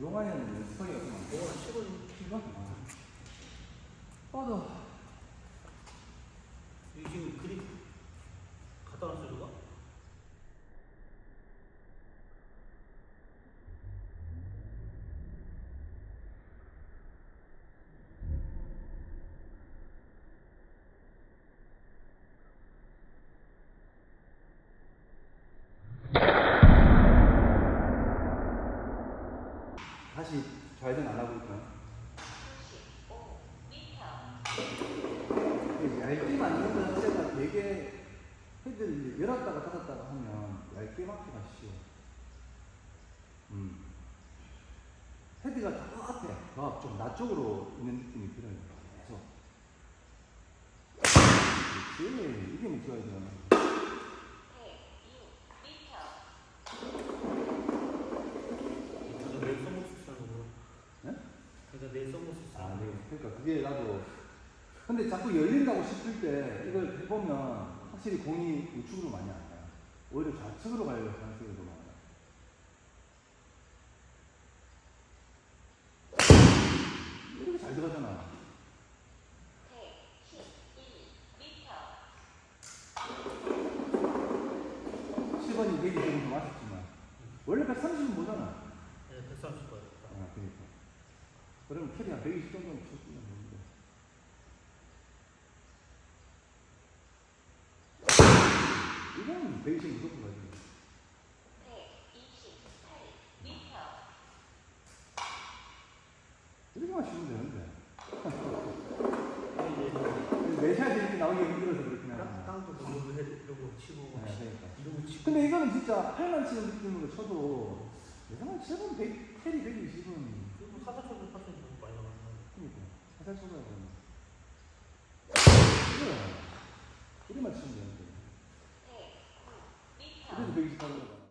용화에는 소리가 좀안 돼. 뭐가 치고 이거? 뻗어. 이 지금 그림 갖다 놨어 누가? 다시 좌회전 안 하고 있고요. 얇게 만드는 데가 되게 헤드를 열었다가 닫았다가 하면 얇게 맞기가 쉬워. 음. 헤드가 더 앞에, 더 앞, 좀 나쪽으로 있는 느낌이 들어요. 계속. 그렇지. 이게. 그래서 내일 썸머스 쓰는 거구나. 네? 그래서 내일 썸머스 쓰는 아, 거. 네. 그러니까 그게 나도. 근데 자꾸 열린다고 싶을 때 이걸 해보면 확실히 공이 우측으로 많이 안 가요. 오히려 좌측으로 갈 가능성이 더 많아요. 이렇게 잘 들어가잖아. 시 7번이 120 정도 맞았지만 원래 130은 뭐잖아. 네, 130 거예요. 아, 그러니까. 그러면 캐리 한120 정도는 쳤으면 되는데. 이건 120 무조건 가지. 이렇게만 치면 되는데. 이제 내 샷이 이렇게 나오기 힘들어서 그렇긴 땅, 하네. 땅도 이러고 해, 이러고 치고 네, 그러니까. 이러고 치고. 근데 이거는 진짜 팔만 치는 느낌으로 쳐도 예상한 7번 100, 캐리 120은 그리고 사사초도 사실 너무 많이 나갔나. 그러니까 쳐줘야 되는. 그래. 이리만 치면 되는데. 그래도 120 하는 거